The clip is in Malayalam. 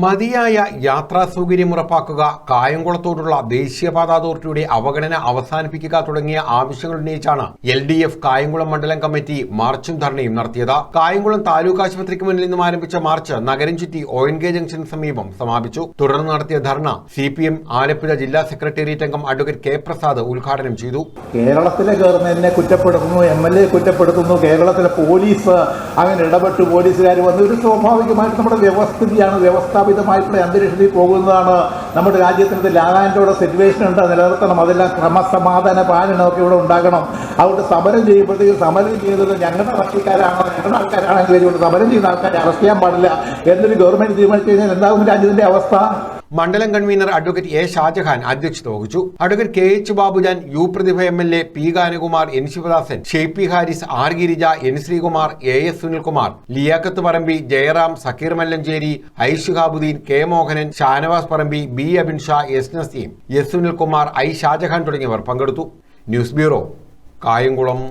മതിയായ യാത്രാ സൗകര്യം ഉറപ്പാക്കുക കായംകുളത്തോടുള്ള ദേശീയപാത അതോറിറ്റിയുടെ അവഗണന അവസാനിപ്പിക്കുക തുടങ്ങിയ ആവശ്യങ്ങൾ ഉന്നയിച്ചാണ് എൽ ഡി എഫ് കായംകുളം മണ്ഡലം കമ്മിറ്റി മാർച്ചും ധർണയും നടത്തിയത്. കായംകുളം താലൂക്ക് ആശുപത്രിക്ക് മുന്നിൽ നിന്നും ആരംഭിച്ച മാർച്ച് നഗരം ചുറ്റി ഒ എൻ കെ ജംഗ്ഷന് സമീപം സമാപിച്ചു. തുടർന്ന് നടത്തിയ ധർണ സി പി എം ആലപ്പുഴ ജില്ലാ സെക്രട്ടേറിയറ്റ് അംഗം അഡ്വക്കേറ്റ് കെ പ്രസാദ് ഉദ്ഘാടനം ചെയ്തു. കേരളത്തിലെ ഗവർണറിനെ കുറ്റപ്പെടുത്തുന്നു എം എൽ എ കുറ്റപ്പെടുത്തുന്നു കേരളത്തിലെ പോലീസ് അങ്ങനെ ഇടപെട്ട് പോലീസുകാർ വന്നു ഒരു സ്വാഭാവികമായിട്ട് നമ്മുടെ വ്യവസ്ഥിതിയാണ് വ്യവസ്ഥാപിതമായിട്ടുള്ള അന്തരീക്ഷത്തിൽ പോകുന്നതാണ് നമ്മുടെ രാജ്യത്തിന്റെ ലാലാൻഡോടെ സിറ്റുവേഷൻ ഉണ്ട്. നിലനിർത്തണം. അതെല്ലാം ക്രമസമാധാന പാലനമൊക്കെ ഇവിടെ ഉണ്ടാകണം. അതുകൊണ്ട് സമരം ചെയ്യുമ്പോഴത്തേക്ക് സമരം ചെയ്യുന്നത് ഞങ്ങളുടെ കക്ഷിക്കാരാണോ ഞങ്ങളുടെ ആൾക്കാരാണെങ്കിൽ സമരം ചെയ്യുന്ന ആൾക്കാരെ അറസ്റ്റ് ചെയ്യാൻ പാടില്ല. എന്നൊരു ഗവൺമെന്റ് തീരുമാനിച്ചു കഴിഞ്ഞാൽ എന്താകും രാജ്യത്തിന്റെ അവസ്ഥ? മണ്ഡലം കൺവീനർ അഡ്വക്കേറ്റ് എ ഷാജഹാൻ അധ്യക്ഷത വഹിച്ചു. Advocate K H Babujan U Prathibha M L A P Ganakumar N Sivadasan Shaipi Haris R Girija N Sreekumar A S Sunilkumar Liyakkath Parambi Jayaram Sakkeer Mallancheri I Shihabuddin K Mohanan Shanavas Parambi B Abin Sha S Naseem S Sunilkumar I Shajahan തുടങ്ങിയവർ പങ്കെടുത്തു. News bureau Kayamkulam.